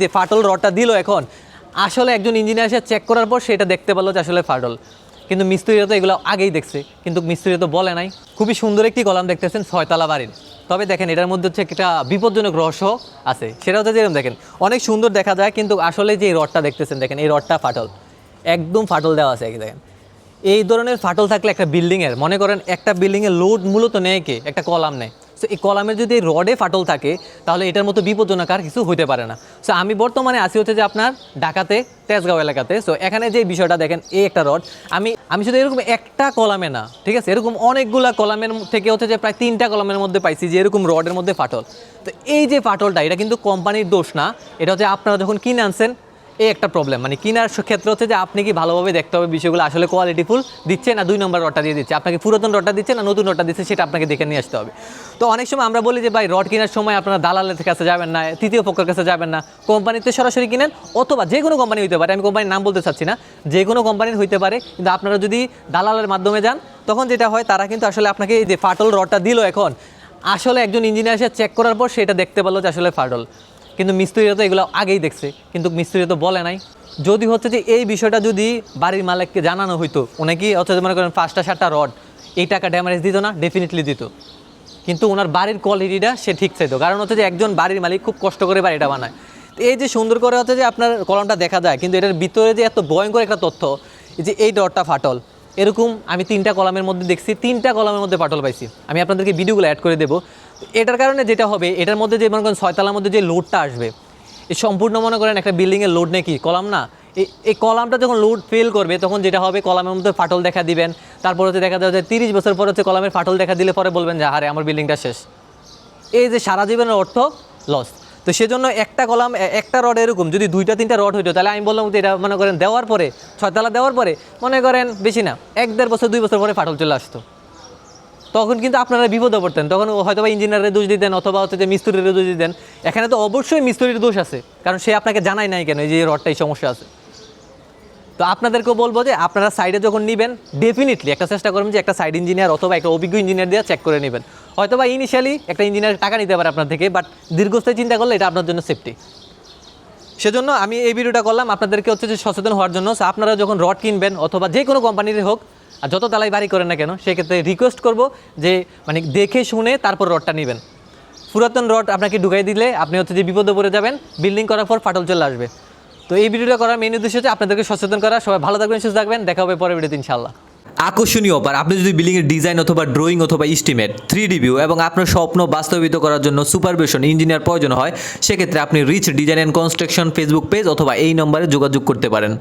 যে ফাটল রডটা দিল এখন, আসলে একজন ইঞ্জিনিয়ার এসে চেক করার পর সেটা দেখতে পারল যে আসলে ফাটল। কিন্তু মিস্ত্রিরা তো এগুলো আগেই দেখছে, কিন্তু মিস্ত্রিরা তো বলে নাই। খুবই সুন্দর একটি কলাম দেখতেছেন ছয়তলা বাড়ির। তবে দেখেন, এটার মধ্যে হচ্ছে একটা বিপজ্জনক রহস্য আছে। সেটা হচ্ছে যেরকম দেখেন, অনেক সুন্দর দেখা যায়, কিন্তু আসলে যে রডটা দেখতেছেন, দেখেন, এই রডটা ফাটল। একদম ফাটল দেওয়া আছে এই দেখেন। এই ধরনের ফাটল থাকলে একটা বিল্ডিংয়ের মনে করেন একটা বিল্ডিংয়ের লোড মূলত নেয় কে? একটা কলাম নেয়। সো এই কলামের যদি রডে ফাটল থাকে, তাহলে এটার মতো বিপজ্জনক আর কিছু হইতে পারে না। সো আমি বর্তমানে আসি হচ্ছে যে আপনার ঢাকাতে, তেজগাঁও এলাকাতে। সো এখানে যে বিষয়টা দেখেন, এই একটা রড। আমি আমি শুধু এরকম একটা কলামে না, ঠিক আছে? এরকম অনেকগুলা কলামের থেকে হচ্ছে যে প্রায় তিনটা কলামের মধ্যে পাইছি যে এরকম রডের মধ্যে ফাটল। তো এই যে ফাটলটা, এটা কিন্তু কোম্পানির দোষ না। এটা হচ্ছে আপনারা যখন কিনে আনছেন এই একটা প্রবলেম মানে কেনার ক্ষেত্রে হচ্ছে যে আপনি কি ভালোভাবে দেখতে হবে বিষয়গুলো, আসলে কোয়ালিটিফুল দিচ্ছে না, দুই নম্বর রডটা দিয়ে দিচ্ছে? আপনাকে পুরাতন রডটা দিচ্ছে না, নতুন রডটা দিচ্ছে, সেটা আপনাকে দেখে নিয়ে আসতে হবে। তো অনেক সময় আমরা বলি যে, ভাই রড কেনার সময় আপনারা দালালের কাছে যাবেন না, তৃতীয় পক্ষের কাছে যাবেন না। কোম্পানিতে সরাসরি কিনেন, অথবা যে কোনো কোম্পানি হইতে পারে, আমি কোম্পানির নাম বলতে চাচ্ছি না, যে কোনো কোম্পানির হইতে পারে, কিন্তু আপনারা যদি দালালের মাধ্যমে যান, তখন যেটা হয়, তারা কিন্তু আসলে আপনাকে এই যে ফাটল রডটা দিল এখন, আসলে একজন ইঞ্জিনিয়ার এসে চেক করার পর সেটা দেখতে পারল যে আসলে ফাটল। কিন্তু মিস্ত্রিরা তো এগুলো আগেই দেখছে, কিন্তু মিস্ত্রিরা তো বলে নাই। যদি হচ্ছে যে এই বিষয়টা যদি বাড়ির মালিককে জানানো হইতো, উনি কি হচ্ছে মনে করেন পাঁচটা সাতটা রড, এই টাকা ড্যামারেজ দিত না ডেফিনেটলি দিত। কিন্তু ওনার বাড়ির কোয়ালিটিটা সে ঠিক চাইতো। কারণ হচ্ছে যে একজন বাড়ির মালিক খুব কষ্ট করে বাড়িটা বানায়। এই যে সুন্দর করে হচ্ছে যে আপনার কলমটা দেখা যায়, কিন্তু এটার ভিতরে যে এত ভয়ঙ্কর একটা তথ্য যে এই ডটটা ফাটল, এরকম আমি তিনটা কলামের মধ্যে দেখছি, তিনটা কলামের মধ্যে ফাটল পাইছি। আমি আপনাদেরকে ভিডিওগুলো অ্যাড করে দেবো। এটার কারণে যেটা হবে, এটার মধ্যে যে মনে করেন ছয়তলার মধ্যে যে লোডটা আসবে সম্পূর্ণ মনে করেন একটা বিল্ডিংয়ের লোড নাকি কলাম না? এই- কলামটা যখন লোড ফেল করবে, তখন যেটা হবে, কলামের মধ্যে ফাটল দেখা দিবেন। তারপর হচ্ছে দেখা যাবে যে তিরিশ বছর পর হচ্ছে কলামের ফাটল দেখা দিলে পরে বলবেন যে হারে আমার বিল্ডিংটা শেষ। এই যে সারা জীবনের অর্থ লস তো সেজন্য একটা কলাম একটা রড এরকম, যদি দুইটা, তিনটা রড হইতো, তাহলে আমি বললাম এটা মনে করেন দেওয়ার পরে, ছয়তলা দেওয়ার পরে, মনে করেন বেশি না, এক দেড় বছর, দুই বছর পরে ফাটল চলে আসতো। তখন কিন্তু আপনারা বিপদে পড়তেন। তখন হয়তো বা ইঞ্জিনিয়ারের দোষ দিতেন অথবা হচ্ছে যে মিস্ত্রির দোষ দিতেন। এখানে তো অবশ্যই মিস্ত্রির দোষ আছে, কারণ সে আপনাকে জানাই নাই কেন এই যে এই রডটা সমস্যা আছে। তো আপনাদেরকেও বলব যে আপনারা সাইডে যখন নেবেন ডেফিনেটলি একটা চেষ্টা করবেন যে একটা সাইড ইঞ্জিনিয়ার অথবা একটা অভিজ্ঞ ইঞ্জিনিয়ার দিয়ে চেক করে নেবেন। হয়তো বা ইনিশিয়ালি একটা ইঞ্জিনিয়ার টাকা নিতে পারে আপনার থেকে বাট দীর্ঘস্থায়ী চিন্তা করলে এটা আপনার জন্য সেফটি সেজন্য আমি এই ভিডিওটা করলাম, আপনাদেরকে হচ্ছে যে সচেতন হওয়ার জন্য। আপনারা যখন রড কিনবেন অথবা যে কোনো কোম্পানির হোক আর যত তালাই বাড়ি করেন না কেন, সেক্ষেত্রে রিকোয়েস্ট করব যে মানে দেখে শুনে তারপর রডটা নেবেন। পুরাতন রড আপনাকে ঢুকাই দিলে আপনি হচ্ছে যে বিপদে পড়ে যাবেন বিল্ডিং করার পর ফাটল চলে আসবে। তো এই ভিডিওটা করার মেন উদ্দেশ্য হচ্ছে আপনাদেরকে সচেতন করা। সবাই ভালো থাকবেন, সুস্থ থাকবেন। দেখা হবে পরের ভিডিওতে ইনশাল্লাহ আকর্ষণীয় অফার আপনি যদি বিল্ডিংয়ের ডিজাইন অথবা ড্রয়িং অথবা ইস্টিমেট থ্রি ভিউ এবং আপনার স্বপ্ন বাস্তবায়িত করার জন্য সুপারভিশন ইঞ্জিনিয়ার প্রয়োজন হয়, সেক্ষেত্রে আপনি rich design and construction Facebook page অথবা এই নম্বরে যোগাযোগ করতে পারেন।